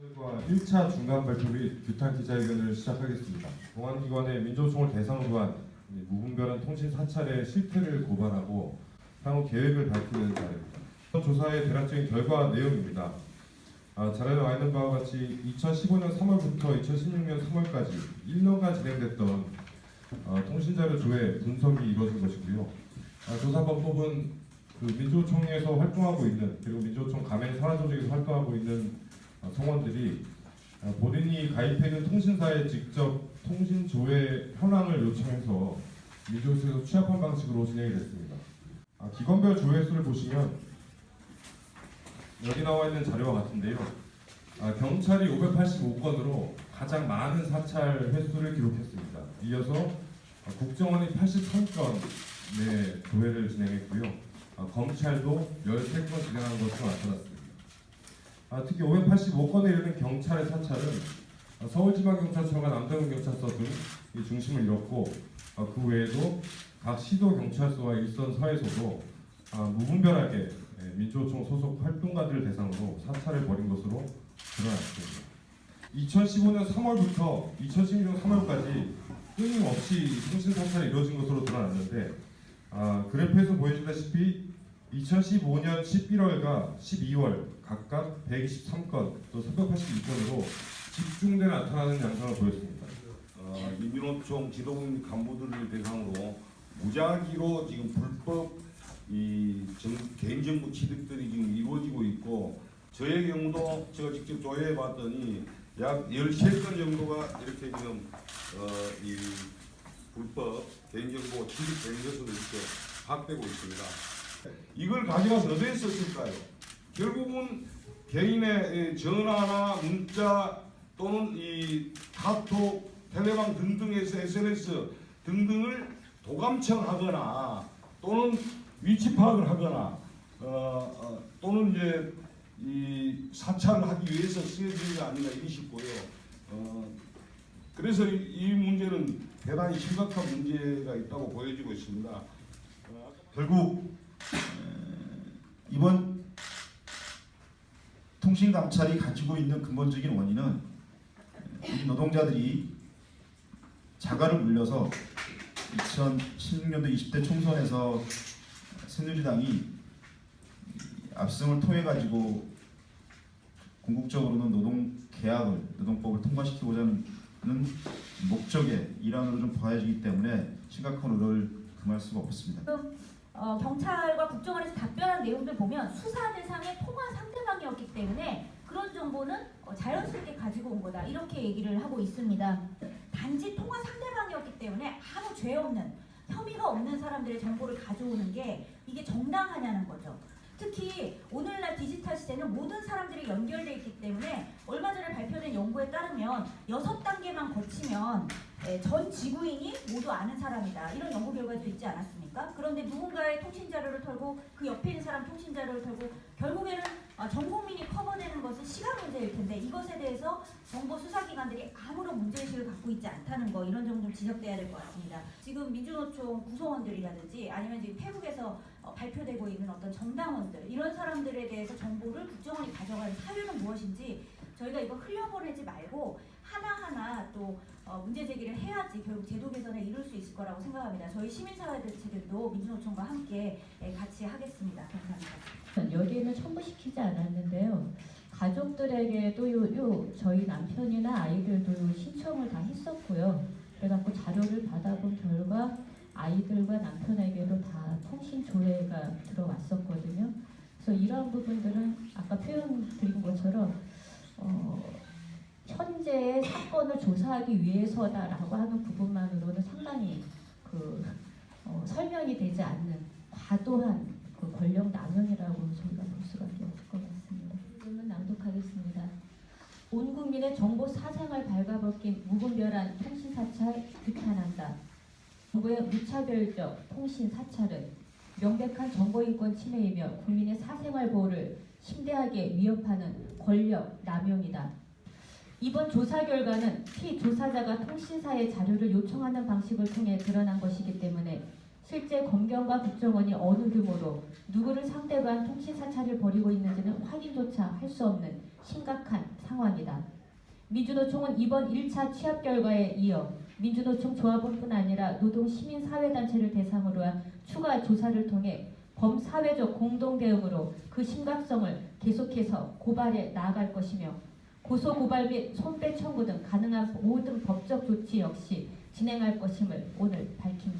과 1차 중간 발표 및 규탄 기자회견을 시작하겠습니다. 공안기관의 민주노총을 대상으로 한 무분별한 통신 사찰의 실태를 고발하고 향후 계획을 밝히는 자리입니다. 조사의 대략적인 결과 내용입니다. 아, 자료에 나와 있는 바와 같이 2015년 3월부터 2016년 3월까지 1년간 진행됐던 어, 통신자료 조회 분석이 이루어진 것이고요. 아, 조사법법은 그 민주노총에서 활동하고 있는 그리고 민주노총 가맹 산하조직에서 활동하고 있는 어, 성원들이 어, 본인이 가입해 있는 통신사에 직접 통신 조회 현황을 요청해서 민주노총에서 취합한 방식으로 진행이 됐습니다. 아, 기관별 조회 수를 보시면 여기 나와 있는 자료와 같은데요. 아, 경찰이 585건으로 가장 많은 사찰 횟수를 기록했습니다. 이어서 아, 국정원이 83건 의 조회를 진행했고요. 아, 검찰도 13건 진행한 것으로 나타났습니다. 아, 특히 585건에 이르는 경찰의 사찰은 아, 서울지방경찰청과 남대문경찰서 등이 중심을 이뤘고 아, 그 외에도 각 시도 경찰서와 일선 서에서도 아, 무분별하게 예, 민주노총 소속 활동가들을 대상으로 사찰을 벌인 것으로 드러났습니다. 2015년 3월부터 2016년 3월까지 끊임없이 통신 사찰이 이루어진 것으로 드러났는데 아, 그래프에서 보여주다시피 2015년 11월과 12월 각각 123건 또 382건으로 집중돼 나타나는 양상을 보였습니다. 어, 민주노총 지도부 간부들을 대상으로 무작위로 지금 불법 이 정, 개인정보 취득들이 지금 이루어지고 있고 저의 경우도 제가 직접 조회해 봤더니 약 13건 정도가 이렇게 지금 어, 이 불법 개인정보 취득된 것으로 이렇게 파악되고 있습니다. 이걸 가져가서 어디에 썼을까요? 결국은 개인의 이 전화나 문자 또는 이 카톡, 텔레방 등등에서 SNS 등등을 도감청하거나 또는 위치 파악을 하거나 어, 어, 또는 이제 이 사찰을 하기 위해서 쓰여진 게 아닌가 이리 싶고요. 어, 그래서 이, 이 문제는 대단히 심각한 문제가 있다고 보여지고 있습니다. 어, 결국 에, 이번 통신 감찰이 가지고 있는 근본적인 원인은 이 노동자들이 자가를 물려서 2016년도 20대 총선에서 새누리당이 압승을 통해 가지고 궁극적으로는 노동 계약을 노동법을 통과시키고자 하는 목적의 일환으로 좀 봐야지기 때문에 심각한 우려를 금할 수가 없습니다. 어, 경찰과 국정원에서 답변한 내용들 보면 수사 대상의 통화 상대방이었기 때문에 그런 정보는 어, 자연스럽게 가지고 온 거다 이렇게 얘기를 하고 있습니다. 단지 통화 상대방이었기 때문에 아무 죄 없는 혐의가 없는 사람들의 정보를 가져오는 게 이게 정당하냐는 거죠. 특히 오늘날 디지털 시대는 모든 사람들이 연결돼 있기 때문에 얼마 전에 발표된 연구에 따르면 여섯 단계만 거치면 예, 전 지구인이 모두 아는 사람이다 이런 연구 결과도 있지 않았습니까? 그런데 누군가의 통신 자료를 털고 그 옆에 있는 사람 통신 자료를 털고 결국에는 아, 전 국민이 커버되는 것은 시간 문제일 텐데 이것에 대해서 정보 수사기관들이 아무런 문제의식을 갖고 있지 않다는 거 이런 점좀 지적돼야 될 것 같습니다. 지금 민주노총 구성원들이라든지 아니면 지금 페북에서 어, 발표되고 있는 어떤 정당원들 이런 사람들에 대해서 정보를 국정원이 가져가는 사유는 무엇인지 저희가 이거 흘려보내지 말고 하나하나 또 어, 문제 제기를 해야지 결국 제도 개선에 이룰 수 있을 거라고 생각합니다. 저희 시민사회단체들도 민주노총과 함께 예, 같이 하겠습니다. 감사합니다. 여기에는 첨부시키지 않았는데요. 가족들에게도 요, 요 저희 남편이나 아이들도 신청을 다 했었고요. 그래갖고 자료를 받아본 결과 아이들과 남편에게도 다 통신 조회가 들어왔었거든요. 그래서 이러한 부분들은 아까 표현 드린 것처럼 어, 현재의 사건을 조사하기 위해서다라고 하는 부분만으로는 상당히 그 어, 설명이 되지 않는 과도한 그 권력 남용이라고 저희가 볼 수밖에 없을 것 같습니다. 부분은 낭독하겠습니다. 온 국민의 정보 사생활 발가벗긴 무분별한 통신 사찰 규탄한다. 정부의 무차별적 통신 사찰은 명백한 정보인권 침해이며 국민의 사생활 보호를 심대하게 위협하는 권력 남용이다. 이번 조사 결과는 피 조사자가 통신사의 자료를 요청하는 방식을 통해 드러난 것이기 때문에 실제 검경과 국정원이 어느 규모로 누구를 상대로 한 통신 사찰을 벌이고 있는지는 확인조차 할 수 없는 심각한 상황이다. 민주노총은 이번 1차 취합 결과에 이어 민주노총 조합원뿐 아니라 노동 시민 사회단체를 대상으로 한 추가 조사를 통해 범사회적 공동 대응으로 그 심각성을 계속해서 고발해 나아갈 것이며 고소 고발 및 손배 청구 등 가능한 모든 법적 조치 역시 진행할 것임을 오늘 밝히